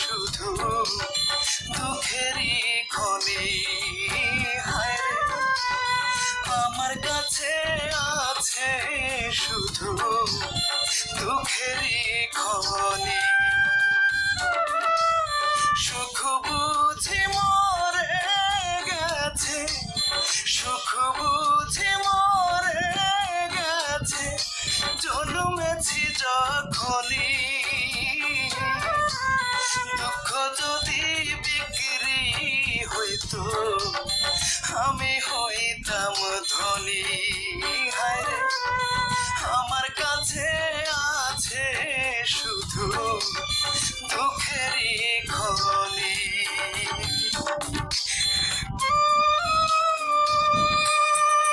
শুধু দুঃখেরই খনি আমার কাছে আছে শুধু দুঃখেরই খনি সুখ বুঝি মরে গেছে, সুখ বুঝি মরে গেছে, জন্মেছি যখনই। আমি হইতাম ধনী।